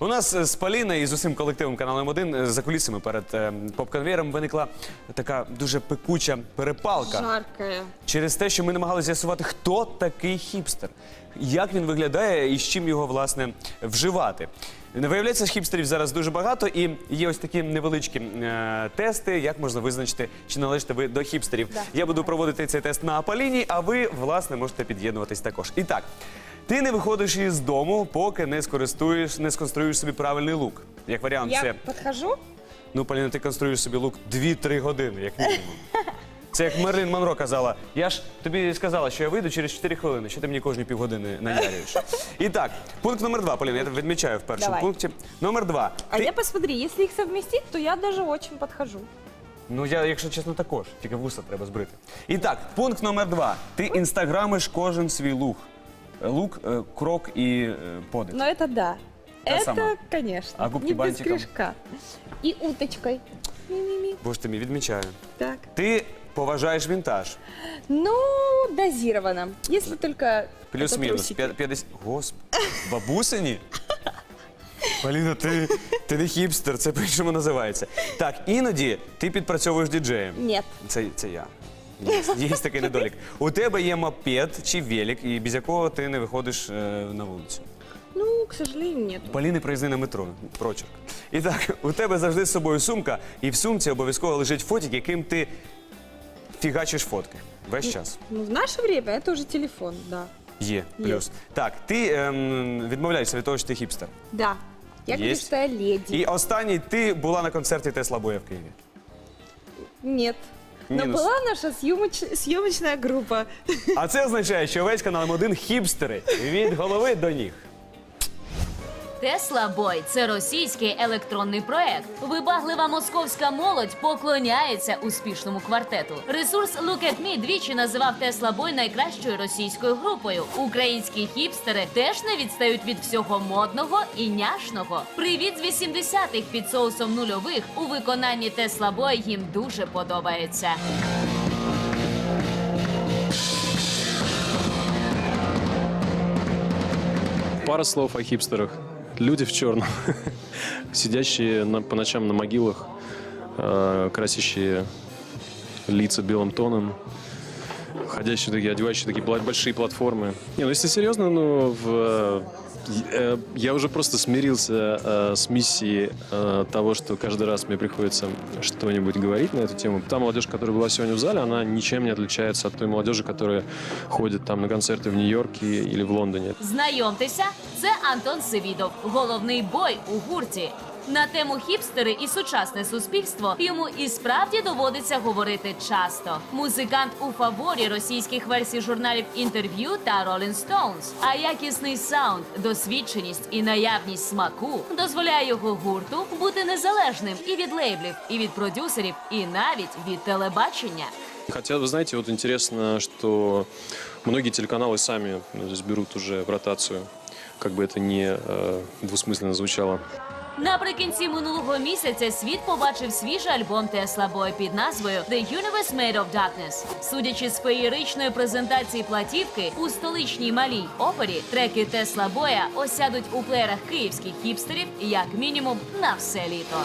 У нас е, з Поліною і з усім колективом каналом 1 е, за кулісами перед е, поп-конвейером виникла така дуже пекуча перепалка Жаркая. через те, що ми намагалися з'ясувати, хто такий хіпстер, як він виглядає і з чим його власне вживати. Виявляється, хіпстерів зараз дуже багато, і є ось такі невеличкі е, тести, як можна визначити, чи належите ви до хіпстерів. Я буду проводити цей тест на Поліні, а ви, власне, можете під'єднуватись також. І так, ти не виходиш із дому, поки не скористуєш, не сконструюєш собі правильний лук. Як варіант, Я це подхожу. Ну, Поліна, ти конструюєш собі лук 2-3 години, як мінімум. Це як Мерлін Монро казала. Я ж тобі сказала, що я вийду через 4 хвилини, що ти мені кожні півгодини наярюєш. І так, пункт номер два, Поліна, я тебе відмічаю в першому Давай. пункті. Номер два. А Ти- я посмотри, если их совместить, то я даже очень подхожу. Ну, я, якщо чесно, також, тільки вуса треба збрити. І так, пункт номер два. Ти інстаграмиш кожен свій лук. Лук, е, крок і е, подих. Но это да. Та это, сама. конечно. А губки не без бантиком? крышка. И уточкой. Ми-ми-ми. Боже ти мій, відмічаю. Так. Ти поважаєш вінтаж. Ну, дозированно. Если только Плюс-мінус. 50. Господи, бабусині? Поліна, ти, ти не хіпстер, це по-іншому називається. Так, іноді ти підпрацьовуєш діджеєм. Нет. Це, це я. Є, є такий недолік. У тебе є мопед чи велик, і без якого ти не виходиш е, на вулицю. Ну, к сожалению, нет. Поліни проїзди на метро. Прочерк. І так, у тебе завжди з собою сумка, і в сумці обов'язково лежить фотик, яким ти фігачиш фотки. Весь час. Ну, в наше время это уже телефон, да. Є. Плюс. Так, ти ем, відмовляєшся від того, що ти хіпстер. Да. Я говорю, Есть. что я леди. І останній ти була на концерті Тесла Боя в Києві. Нет. Но Минус. была наша съемоч- съемочная группа. А це означає, що весь канал М1 хіпстери від голови до ніг. Тесла Бой це російський електронний проект. Вибаглива московська молодь поклоняється успішному квартету. Ресурс Look at Me двічі називав Тесла Бой найкращою російською групою. Українські хіпстери теж не відстають від всього модного і няшного. Привіт з 80-х під соусом нульових у виконанні Тесла Бой їм дуже подобається. Пара слов о хипстерах. Люди в черном, сидящие на- по ночам на могилах, э, красящие лица белым тоном, ходящие такие, одевающие такие большие платформы. Не, ну если серьезно, ну в, я уже просто смирился э, с миссией э, того, что каждый раз мне приходится что-нибудь говорить на эту тему. Та молодежь, которая была сегодня в зале, она ничем не отличается от той молодежи, которая ходит там на концерты в Нью-Йорке или в Лондоне. Знайомтеся, це Антон Сивідов, головний бой у гурті. На тему хіпстери і сучасне суспільство йому і справді доводиться говорити часто. Музикант у фаворі російських версій журналів інтерв'ю та Rolling Stones. А якісний саунд, досвідченість і наявність смаку дозволяє його гурту бути незалежним і від лейблів, і від продюсерів, і навіть від телебачення. Хотя, вы знаете, вот интересно, что многие телеканалы сами ну, то есть берут уже в ротацию, как бы это ни э, двусмысленно звучало. Наприкінці минулого місяця світ побачив свіжий альбом Тесла Боя під назвою The Universe Made of Darkness. Судячи з феєричної презентації платівки у столичній малій опері, треки Тесла Боя осядуть у плеєрах київських хіпстерів як мінімум на все літо.